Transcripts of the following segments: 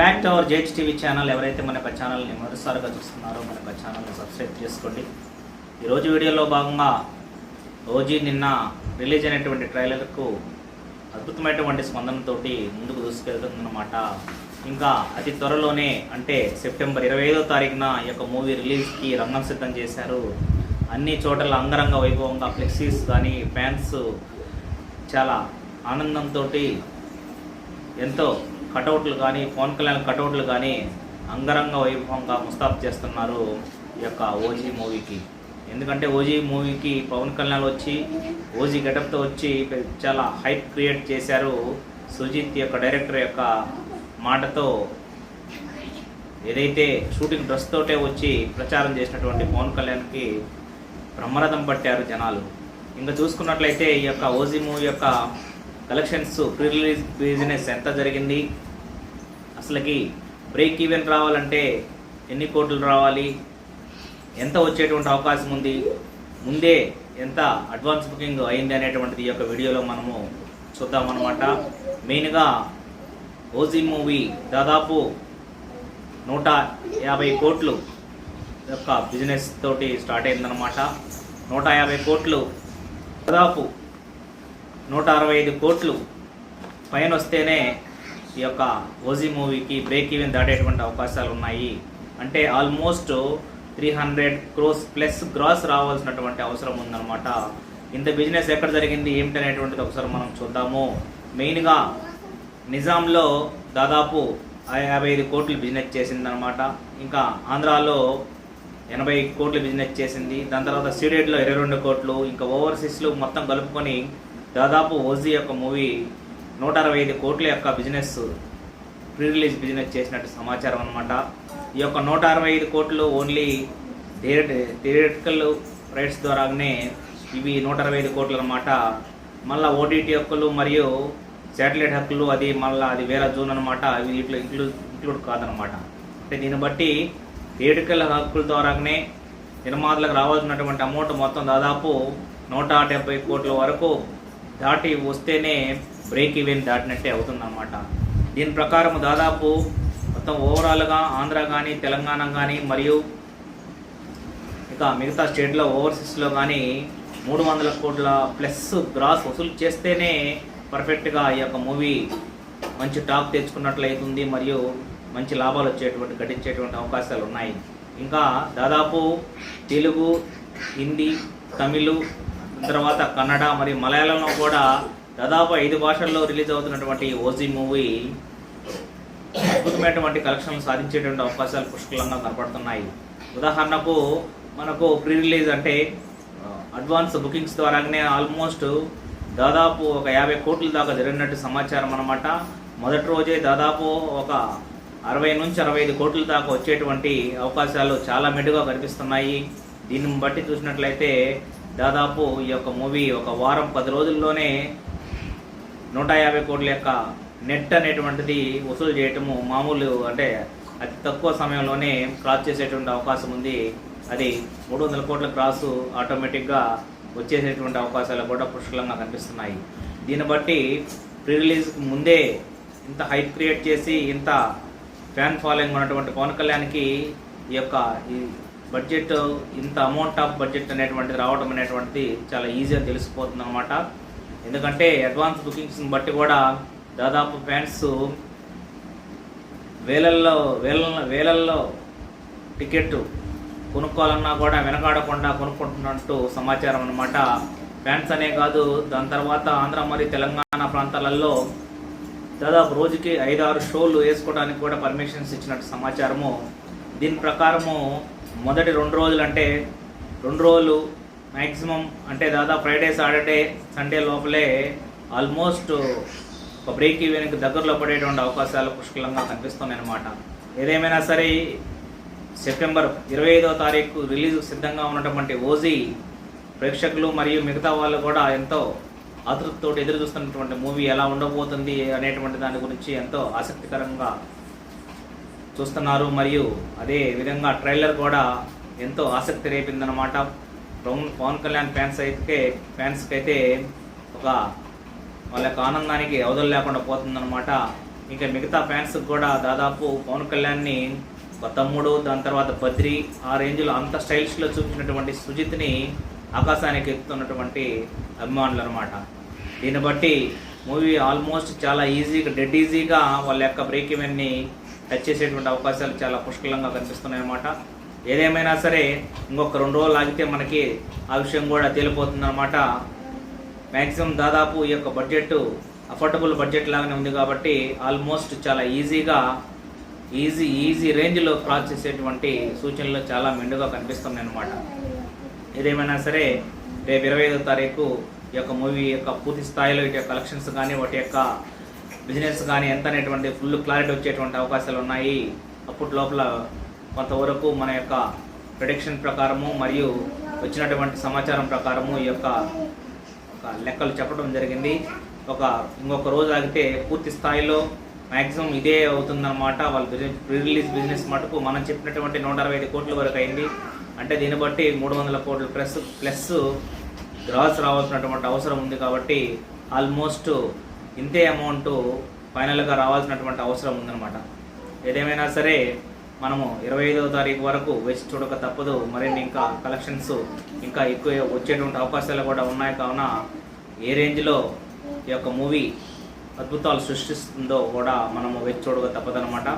Back to our JH TV channel ఎవరైతే మన యొక్క ఛానల్ని మొదటిసారిగా చూస్తున్నారో మన యొక్క ఛానల్ని సబ్స్క్రైబ్ చేసుకోండి. ఈరోజు వీడియోలో భాగంగా రోజీ నిన్న రిలీజ్ అయినటువంటి ట్రైలర్కు అద్భుతమైనటువంటి స్పందనతోటి ముందుకు దూసుకెళ్తుందన్నమాట. ఇంకా అతి త్వరలోనే అంటే సెప్టెంబర్ ఇరవై ఐదో తారీఖున ఈ యొక్క మూవీ రిలీజ్కి రంగం సిద్ధం చేశారు. అన్ని చోట్ల అంగరంగ వైభవంగా ఫ్లెక్సీస్ కానీ ఫ్యాన్స్ చాలా ఆనందంతో ఎంతో కటౌట్లు కానీ పవన్ కళ్యాణ్ కటౌట్లు కానీ అంగరంగ వైభవంగా ముస్తాబ్ చేస్తున్నారు ఈ యొక్క ఓజీ మూవీకి. ఎందుకంటే ఓజీ మూవీకి పవన్ కళ్యాణ్ వచ్చి ఓజీ గెటప్తో వచ్చి చాలా హైప్ క్రియేట్ చేశారు సుజిత్ యొక్క డైరెక్టర్ యొక్క మాటతో. ఏదైతే షూటింగ్ డ్రెస్ తోటే వచ్చి ప్రచారం చేసినటువంటి పవన్ కళ్యాణ్కి బ్రహ్మరథం పట్టారు జనాలు. ఇంకా చూసుకున్నట్లయితే ఈ యొక్క ఓజీ మూవీ యొక్క కలెక్షన్స్ ప్రీ రిలీజ్ బిజినెస్ ఎంత జరిగింది? అసలుకి బ్రేక్ ఈవెన్ రావాలంటే ఎన్ని కోట్లు రావాలి? ఎంత వచ్చేటువంటి అవకాశం ఉంది? ముందే ఎంత అడ్వాన్స్ బుకింగ్ అయింది అనేటువంటిది ఈ యొక్క వీడియోలో మనము చూద్దామన్నమాట. మెయిన్గా ఓజీ మూవీ దాదాపు నూట యాభై కోట్లు యొక్క బిజినెస్ తోటి స్టార్ట్ అయిందనమాట నూట యాభై కోట్లు దాదాపు నూట అరవై ఐదు కోట్లు పైన వస్తేనే ఈ యొక్క ఓజీ మూవీకి బ్రేక్ ఈవెన్ దాటేటువంటి అవకాశాలు ఉన్నాయి అంటే almost three hundred crores plus gross రావాల్సినటువంటి అవసరం ఉందన్నమాట. ఇంత బిజినెస్ ఎక్కడ జరిగింది ఏమిటనేటువంటిది ఒకసారి మనం చూద్దాము. మెయిన్గా నిజాంలో దాదాపు యాభై ఐదు కోట్లు బిజినెస్ చేసిందనమాట ఇంకా ఆంధ్రాలో ఎనభై కోట్లు బిజినెస్ చేసింది. దాని తర్వాత సీడెడ్లో ఇరవై రెండు కోట్లు. ఇంకా ఓవర్సీస్లో మొత్తం కలుపుకొని దాదాపు ఓజీ యొక్క మూవీ నూట అరవై ఐదు కోట్ల యొక్క బిజినెస్ ప్రీ రిలీజ్ బిజినెస్ చేసినట్టు సమాచారం అనమాట ఈ యొక్క నూట అరవై ఐదు కోట్లు ఓన్లీ థియేటికల్ రైట్స్ ద్వారానే ఇవి నూట అరవై ఐదు కోట్లు అనమాట మళ్ళీ ఓటీటీ హక్కులు మరియు శాటిలైట్ హక్కులు అది మళ్ళీ అది వేరే జోన్ అనమాట ఇవి ఇట్లా ఇంక్లూడ్ ఇంక్లూడ్ కాదనమాట అంటే దీన్ని బట్టి థియేటికల్ హక్కుల ద్వారానే నిర్మాతలకు రావాల్సినటువంటి అమౌంట్ మొత్తం దాదాపు నూట డెబ్బై కోట్ల వరకు దాటి వస్తేనే బ్రేక్ ఈవెన్ దాటినట్టే అవుతుందన్నమాట. దీని ప్రకారం దాదాపు మొత్తం ఓవరాల్గా ఆంధ్ర కానీ తెలంగాణ కానీ మరియు ఇక మిగతా స్టేట్లో ఓవర్సీస్లో కానీ మూడు వందల కోట్ల ప్లస్ గ్రాస్ వసూలు చేస్తేనే పర్ఫెక్ట్గా ఈ యొక్క మూవీ మంచి టాక్ తెచ్చుకున్నట్లు అవుతుంది మరియు మంచి లాభాలు వచ్చేటువంటి గడించేటువంటి అవకాశాలు ఉన్నాయి ఇంకా దాదాపు తెలుగు హిందీ తమిళ్ తర్వాత కన్నడ మరియు మలయాళంలో కూడా దాదాపు ఐదు భాషల్లో రిలీజ్ అవుతున్నటువంటి ఓజీ మూవీ అద్భుతమైనటువంటి కలెక్షన్లు సాధించేటువంటి అవకాశాలు పుష్కలంగా కనపడుతున్నాయి. ఉదాహరణకు మనకు ప్రీ రిలీజ్ అంటే అడ్వాన్స్ బుకింగ్స్ ద్వారానే ఆల్మోస్ట్ దాదాపు ఒక యాభై కోట్ల దాకా జరిగినట్టు సమాచారం అనమాట మొదటి రోజే దాదాపు ఒక అరవై నుంచి అరవై ఐదు కోట్ల దాకా వచ్చేటువంటి అవకాశాలు చాలా మెడుగా కనిపిస్తున్నాయి. దీన్ని బట్టి చూసినట్లయితే దాదాపు ఈ యొక్క మూవీ ఒక వారం పది రోజుల్లోనే నూట యాభై కోట్ల యొక్క నెట్ అనేటువంటిది వసూలు చేయటము మామూలు అంటే అతి తక్కువ సమయంలోనే క్రాస్ చేసేటువంటి అవకాశం ఉంది. అది మూడు వందల కోట్ల క్రాసు ఆటోమేటిక్గా వచ్చేసేటువంటి అవకాశాలు కూడా పుష్కలంగా కనిపిస్తున్నాయి. దీన్ని బట్టి ప్రీ రిలీజ్కి ముందే ఇంత హైప్ క్రియేట్ చేసి ఇంత ఫ్యాన్ ఫాలోయింగ్ ఉన్నటువంటి పవన్ కళ్యాణ్కి ఈ యొక్క ఈ బడ్జెట్ ఇంత అమౌంట్ ఆఫ్ బడ్జెట్ అనేటువంటిది రావడం అనేటువంటిది చాలా ఈజీగా తెలిసిపోతుంది అనమాట ఎందుకంటే అడ్వాన్స్ బుకింగ్స్ని బట్టి కూడా దాదాపు ఫ్యాన్స్ వేలల్లో వేల వేలల్లో టికెట్ కొనుక్కోవాలన్నా కూడా వెనకాడకుండా కొనుక్కుంటున్నట్టు సమాచారం అనమాట ఫ్యాన్స్ అనే కాదు దాని తర్వాత ఆంధ్ర మరియు తెలంగాణ ప్రాంతాలలో దాదాపు రోజుకి ఐదారు షోలు వేసుకోవడానికి కూడా పర్మిషన్స్ ఇచ్చినట్టు సమాచారము. దీని ప్రకారము మొదటి రెండు రోజులు అంటే రెండు రోజులు మ్యాక్సిమం అంటే దాదాపు ఫ్రైడే సాటర్డే సండే లోపలే ఆల్మోస్ట్ ఒక బ్రేక్ ఈవెన్కి దగ్గరలో పడేటువంటి అవకాశాలు పుష్కలంగా కనిపిస్తున్నాయన్నమాట. ఏదేమైనా సరే సెప్టెంబర్ ఇరవై ఐదో తారీఖు రిలీజ్ సిద్ధంగా ఉన్నటువంటి ఓజీ ప్రేక్షకులు మరియు మిగతా వాళ్ళు కూడా ఎంతో ఆతృతతో ఎదురు చూస్తున్నటువంటి మూవీ ఎలా ఉండబోతుంది అనేటువంటి దాని గురించి ఎంతో ఆసక్తికరంగా చూస్తున్నారు. మరియు అదే విధంగా ట్రైలర్ కూడా ఎంతో ఆసక్తి రేపిందనమాట పవన్ పవన్ కళ్యాణ్ ఫ్యాన్స్ అయితే ఫ్యాన్స్కి అయితే ఒక వాళ్ళ యొక్క ఆనందానికి అవధులు లేకుండా పోతుందన్నమాట. ఇంకా మిగతా ఫ్యాన్స్ కూడా దాదాపు పవన్ కళ్యాణ్ని ఒక తమ్ముడు దాని తర్వాత బద్రి ఆ రేంజ్లో అంత స్టైల్స్లో చూపించినటువంటి సుజిత్ని ఆకాశానికి ఎత్తుతున్నటువంటి అభిమానులు అనమాట దీన్ని బట్టి మూవీ ఆల్మోస్ట్ చాలా ఈజీగా డెడ్ ఈజీగా వాళ్ళ యొక్క బ్రేక్ ఈవెన్ని టచ్ చేసేటువంటి అవకాశాలు చాలా పుష్కలంగా కనిపిస్తున్నాయన్నమాట. ఏదేమైనా సరే ఇంకొక రెండు రోజులు ఆగితే మనకి ఆ విషయం కూడా తేలిపోతుందన్నమాట. మ్యాక్సిమం దాదాపు ఈ యొక్క బడ్జెట్ అఫోర్డబుల్ బడ్జెట్ లాగానే ఉంది కాబట్టి ఆల్మోస్ట్ చాలా ఈజీగా ఈజీ ఈజీ రేంజ్లో క్రాస్ చేసేటువంటి సూచనలు చాలా మెండుగా కనిపిస్తున్నాయనమాట ఏదేమైనా సరే రేపు ఇరవై ఐదో తారీఖు ఈ యొక్క మూవీ యొక్క పూర్తి స్థాయిలో ఇటు కలెక్షన్స్ కానీ వాటి యొక్క బిజినెస్ కానీ ఎంత అనేటువంటి ఫుల్ క్లారిటీ వచ్చేటువంటి అవకాశాలు ఉన్నాయి. అప్పటి లోపల కొంతవరకు మన యొక్క ప్రొడిక్షన్ ప్రకారము మరియు వచ్చినటువంటి సమాచారం ప్రకారము ఈ యొక్క ఒక లెక్కలు చెప్పడం జరిగింది. ఒక ఇంకొక రోజు ఆగితే పూర్తి స్థాయిలో మ్యాక్సిమం ఇదే అవుతుందన్నమాట. వాళ్ళ బిజినెస్ ప్రీ రిలీజ్ బిజినెస్ మటుకు మనం చెప్పినటువంటి నూట అరవై ఐదు కోట్ల వరకు అయింది. అంటే దీన్ని బట్టి మూడు వందల కోట్ల ప్లస్ ప్లస్ గ్రాస్ రావాల్సినటువంటి అవసరం ఉంది కాబట్టి ఆల్మోస్ట్ ఇంతే అమౌంట్ ఫైనల్గా రావాల్సినటువంటి అవసరం ఉందన్నమాట. ఏదేమైనా సరే మనము ఇరవై ఐదవ తారీఖు వరకు వేచి చూడక తప్పదు. మరిన్ని ఇంకా కలెక్షన్స్ ఇంకా ఎక్కువ వచ్చేటువంటి అవకాశాలు కూడా ఉన్నాయి. కావున ఏ రేంజ్లో ఈ యొక్క మూవీ అద్భుతాలు సృష్టిస్తుందో కూడా మనము వేచి చూడక తప్పదనమాట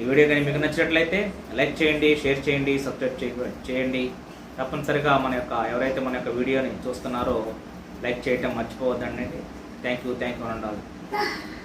ఈ వీడియో కానీ మీకు నచ్చినట్లయితే లైక్ చేయండి షేర్ చేయండి సబ్స్క్రైబ్ చేయ- చేయండి. తప్పనిసరిగా మన యొక్క ఎవరైతే మన యొక్క వీడియోని చూస్తున్నారో లైక్ చేయటం మర్చిపోవద్దండి. Thank you, thank you, and.